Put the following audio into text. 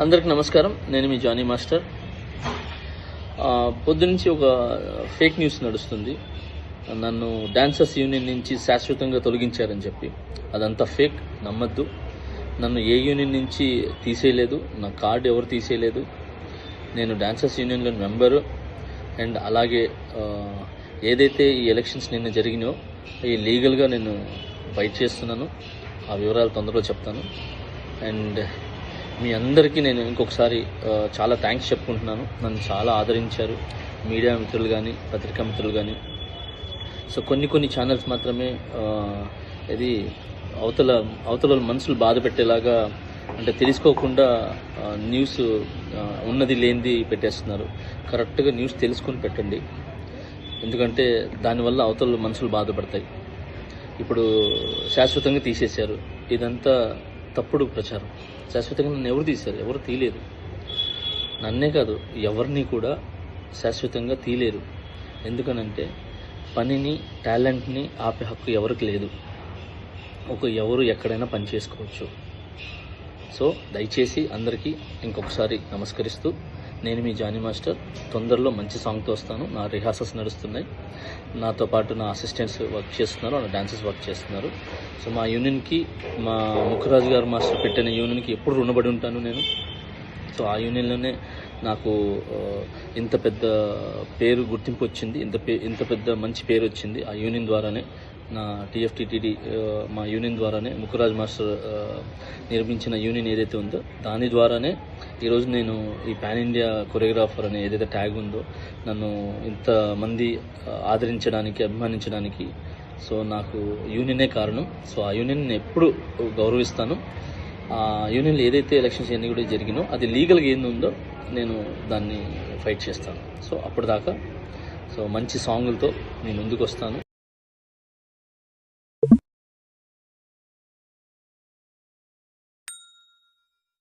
అందరికి నమస్కారం. నేను మీ జానీ మాస్టర్. పొద్దునుంచి ఒక ఫేక్ న్యూస్ నడుస్తుంది. నన్ను డాన్సర్స్ యూనియన్ నుంచి శాశ్వతంగా తొలగించారని చెప్పి. అదంతా ఫేక్ నమ్మద్దు. నన్ను ఏ యూనియన్ నుంచి తీసేయలేదు నా కార్డు ఎవరు తీసేయలేదు. నేను డాన్సర్స్ యూనియన్లో మెంబరు. అండ్ అలాగే ఏదైతే ఈ ఎలక్షన్స్ నిన్న జరిగినాయో అవి లీగల్గా నేను ఫైట్ చేస్తున్నాను. ఆ వివరాలు తొందరలో చెప్తాను. అండ్ మీ అందరికీ నేను ఇంకొకసారి చాలా థ్యాంక్స్ చెప్పుకుంటున్నాను. నన్ను చాలా ఆదరించారు. మీడియా మిత్రులు కానీ పత్రికా మిత్రులు కానీ సో కొన్ని కొన్ని ఛానల్స్ మాత్రమే ఇది అవతల అవతల మనసులు బాధ పెట్టేలాగా అంటే తెలుసుకోకుండా న్యూస్ ఉన్నది లేనిది పెట్టేస్తున్నారు. కరెక్ట్గా న్యూస్ తెలుసుకొని పెట్టండి. ఎందుకంటే దానివల్ల అవతల మనసులు బాధపడతాయి. ఇప్పుడు శాశ్వతంగా తీసేశారు. ఇదంతా తప్పుడు ప్రచారం. శాశ్వతంగా నన్ను ఎవరు తీశారు? ఎవరు తీయలేరు నన్నే కాదు ఎవరిని కూడా శాశ్వతంగా తీయలేరు. ఎందుకనంటే పనిని టాలెంట్ని ఆపే హక్కు ఎవరికి లేదు. ఒక ఎవరు ఎక్కడైనా పని చేసుకోవచ్చు. సో దయచేసి అందరికీ ఇంకొకసారి నమస్కరిస్తూ నేను మీ జానీ మాస్టర్. తొందరలో మంచి సాంగ్తో వస్తాను. నా రిహార్సల్స్ నడుస్తున్నాయి. నాతో పాటు నా అసిస్టెంట్స్ వర్క్ చేస్తున్నారు. నా డాన్సర్స్ వర్క్ చేస్తున్నారు. సో మా యూనియన్కి మా ముఖరాజు గారు మాస్టర్ పెట్టిన యూనియన్కి ఎప్పుడు రుణపడి ఉంటాను నేను. సో ఆ యూనియన్లోనే నాకు ఇంత పెద్ద పేరు గుర్తింపు వచ్చింది. ఇంత పే ఇంత పెద్ద మంచి పేరు వచ్చింది ఆ యూనియన్ ద్వారానే. నా టీఎఫ్టీటీడీ మా యూనియన్ ద్వారానే ముఖరాజ్ మాస్టర్ నిర్మించిన యూనియన్ ఏదైతే ఉందో దాని ద్వారానే ఈరోజు నేను ఈ పాన్ ఇండియా కొరియోగ్రాఫర్ అనే ఏదైతే ట్యాగ్ ఉందో నన్ను ఇంతమంది ఆదరించడానికి అభిమానించడానికి. సో నాకు యూనియనే కారణం. సో ఆ యూనియన్ నేను ఎప్పుడు గౌరవిస్తాను. ఆ యూనియన్లో ఏదైతే ఎలక్షన్స్ ఎన్ని కూడా జరిగినో అది లీగల్గా ఏంది ఉందో నేను దాన్ని ఫైట్ చేస్తాను. సో అప్పటిదాకా సో మంచి సాంగులతో నేను ముందుకు వస్తాను